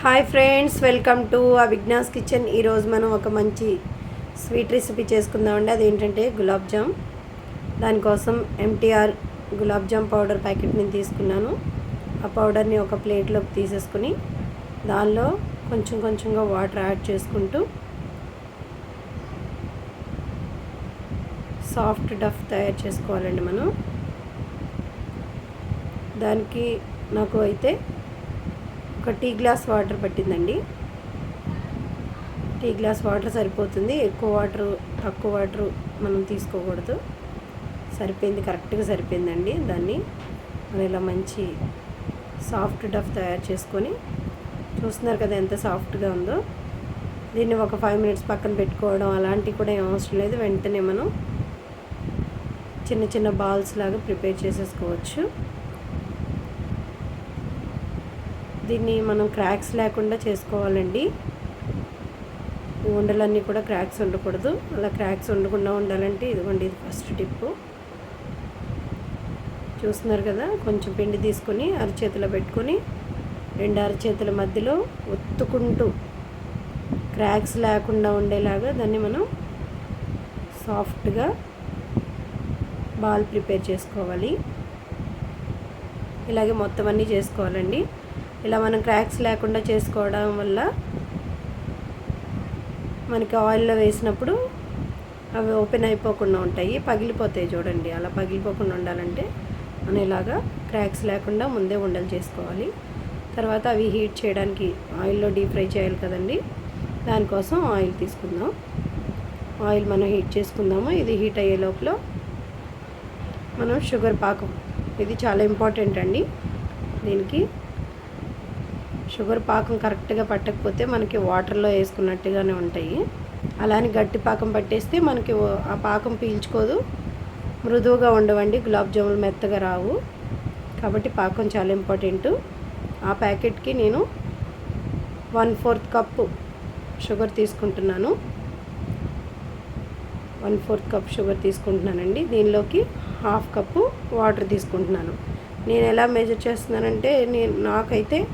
Hi friends welcome to Avignas kitchen. ఈరోజు మనం ఒక మంచి స్వీట్ రెసిపీ చేసుకుందామండి. అదేంటంటే గులాబ్ జామ్. దానికోసం MTR gulab jam powder packet నేను తీసుకున్నాను. ఆ పౌడర్ని ఒక ప్లేట్లోకి తీసేసుకుని దానిలో కొంచెం కొంచెంగా వాటర్ యాడ్ చేసుకుంటూ సాఫ్ట్ డఫ్ తయారు చేసుకోవాలండి మనం. దానికి నాకు అయితే ఒక టీ గ్లాస్ వాటర్ పట్టిందండి. టీ గ్లాస్ వాటర్ సరిపోతుంది. ఎక్కువ వాటర్ తక్కువ వాటర్ మనం తీసుకోకూడదు. సరిపోయింది కరెక్ట్గా సరిపోయిందండి దాన్ని. మనం ఇలా మంచి సాఫ్ట్ డఫ్ తయారు చేసుకొని చూస్తున్నారు కదా ఎంత సాఫ్ట్గా ఉందో. దీన్ని ఒక ఫైవ్ మినిట్స్ పక్కన పెట్టుకోవడం అలాంటివి కూడా ఏం అవసరం లేదు. వెంటనే మనం చిన్న చిన్న బాల్స్ లాగా ప్రిపేర్ చేసేసుకోవచ్చు. దీన్ని మనం క్రాక్స్ లేకుండా చేసుకోవాలండి. ఉండలన్నీ కూడా క్రాక్స్ ఉండకూడదు. అలా క్రాక్స్ ఉండకుండా ఉండాలంటే ఇదిగోండి ఇది ఫస్ట్ టిప్పు చూస్తున్నారు కదా కొంచెం పిండి తీసుకొని అరచేతిలో పెట్టుకొని రెండు అరచేతుల మధ్యలో ఒత్తుకుంటూ క్రాక్స్ లేకుండా ఉండేలాగా దాన్ని మనం సాఫ్ట్గా బాల్ ప్రిపేర్ చేసుకోవాలి. ఇలాగే మొత్తం అన్నీ చేసుకోవాలండి. ఇలా మనం క్రాక్స్ లేకుండా చేసుకోవడం వల్ల మనకి ఆయిల్లో వేసినప్పుడు అవి ఓపెన్ అయిపోకుండా ఉంటాయి పగిలిపోతాయి చూడండి. అలా పగిలిపోకుండా ఉండాలంటే మనం ఇలాగా క్రాక్స్ లేకుండా ముందే ఉండలు చేసుకోవాలి. తర్వాత అవి హీట్ చేయడానికి ఆయిల్లో డీప్ ఫ్రై చేయాలి కదండి. దానికోసం ఆయిల్ తీసుకుందాం. ఆయిల్ మనం హీట్ చేసుకుందాము. ఇది హీట్ అయ్యే లోపల మనం షుగర్ పాకం. ఇది చాలా ఇంపార్టెంట్ అండి. దీనికి షుగర్ పాకం కరెక్ట్గా పట్టకపోతే మనకి వాటర్లో వేసుకున్నట్టుగానే ఉంటాయి. అలానే గట్టి పాకం పట్టేస్తే మనకి ఆ పాకం పీల్చుకోదు. మృదువుగా ఉండవండి గులాబ్ జాములు మెత్తగా రావు. కాబట్టి పాకం చాలా ఇంపార్టెంట్. ఆ ప్యాకెట్కి నేను వన్ ఫోర్త్ కప్పు షుగర్ తీసుకుంటున్నాను. వన్ ఫోర్త్ కప్ షుగర్ తీసుకుంటున్నానండి. దీనిలోకి హాఫ్ కప్పు వాటర్ తీసుకుంటున్నాను. నేను ఎలా మెజర్ చేస్తున్నానంటే నేను నాకైతే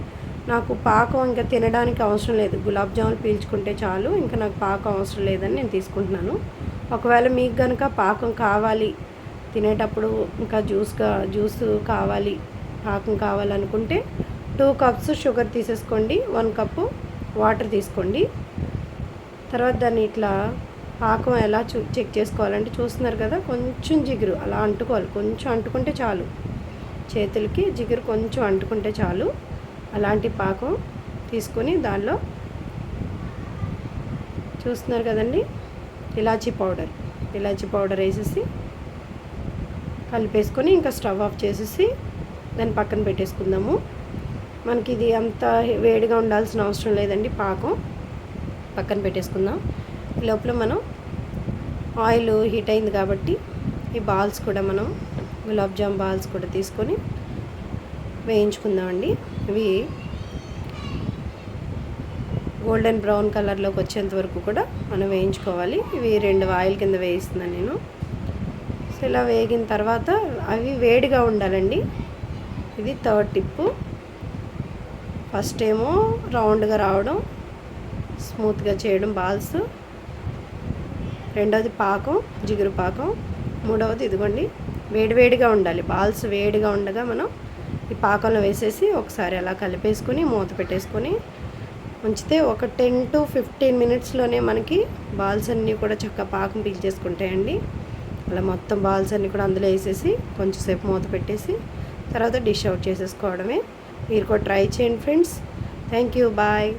నాకు పాకం ఇంకా తినడానికి అవసరం లేదు. గులాబ్ జాములు పీల్చుకుంటే చాలు ఇంకా నాకు పాకం అవసరం లేదని నేను తీసుకుంటున్నాను. ఒకవేళ మీకు కనుక పాకం కావాలి తినేటప్పుడు ఇంకా జ్యూస్గా జ్యూస్ కావాలి పాకం కావాలనుకుంటే టూ కప్స్ షుగర్ తీసేసుకోండి వన్ కప్పు వాటర్ తీసుకోండి. తర్వాత దాన్ని ఇట్లా పాకం ఎలా చూ చెక్ చేసుకోవాలంటే చూస్తున్నారు కదా కొంచెం జిగురు అలా అంటుకోవాలి. కొంచెం అంటుకుంటే చాలు. చేతులకి జిగురు కొంచెం అంటుకుంటే చాలు. అలాంటి పాకం తీసుకొని దానిలో చూస్తున్నారు కదండి ఇలాచీ పౌడర్. ఇలాచీ పౌడర్ వేసేసి కలిపేసుకొని ఇంకా స్టవ్ ఆఫ్ చేసేసి దాన్ని పక్కన పెట్టేసుకుందాము. మనకి ఇది అంత వేడిగా ఉండాల్సిన అవసరం లేదండి పాకం. పక్కన పెట్టేసుకుందాం. లోపల మనం ఆయిల్ హీట్ అయింది కాబట్టి ఈ బాల్స్ కూడా మనం గులాబ్ జామ్ బాల్స్ కూడా తీసుకొని వేయించుకుందామండి. ఇవి గోల్డెన్ బ్రౌన్ కలర్లోకి వచ్చేంత వరకు కూడా మనం వేయించుకోవాలి. ఇవి రెండు ఆయిల్ కింద వేయిస్తున్నాను నేను. సో ఇలా వేగిన తర్వాత అవి వేడిగా ఉండాలండి. ఇది థర్డ్ టిప్పు ఫస్ట్ ఏమో రౌండ్గా రావడం స్మూత్గా చేయడం బాల్స్. రెండవది పాకం జిగురు పాకం. మూడవది ఇదిగోండి వేడివేడిగా ఉండాలి. బాల్స్ వేడిగా ఉండగా మనం ఈ పాకంలో వేసేసి ఒకసారి అలా కలిపేసుకొని మూత పెట్టేసుకొని ఉంచితే ఒక టెన్ టు ఫిఫ్టీన్ మినిట్స్లోనే మనకి బాల్స్ అన్నీ కూడా చక్కగా పాకం పీల్చేసుకుంటాయండి. అలా మొత్తం బాల్స్ అన్నీ కూడా అందులో వేసేసి కొంచెంసేపు మూత పెట్టేసి తర్వాత డిష్ అవుట్ చేసేసుకోవడమే. మీరు కూడా ట్రై చేయండి ఫ్రెండ్స్. Thank you. బాయ్.